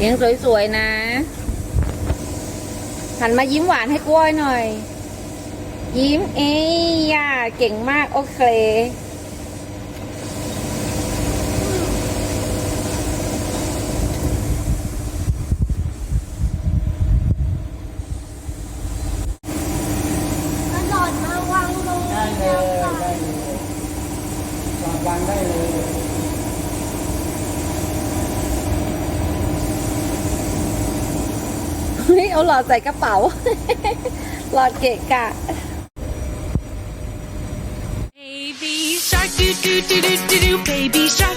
เลี้ยงสวยๆนะหันมายิ้มหวานให้กล้วยหน่อย ยิ้มเอ้ยย่าเก่งมากโอเค กระโดดมาวางลงได้เลแล้ยวค่ะได้เลยวางวางได้เลย ฮ้ยเอาหลอดใส่กระเป๋า หลอดเกะกะ Baby shark do do do do do do baby shark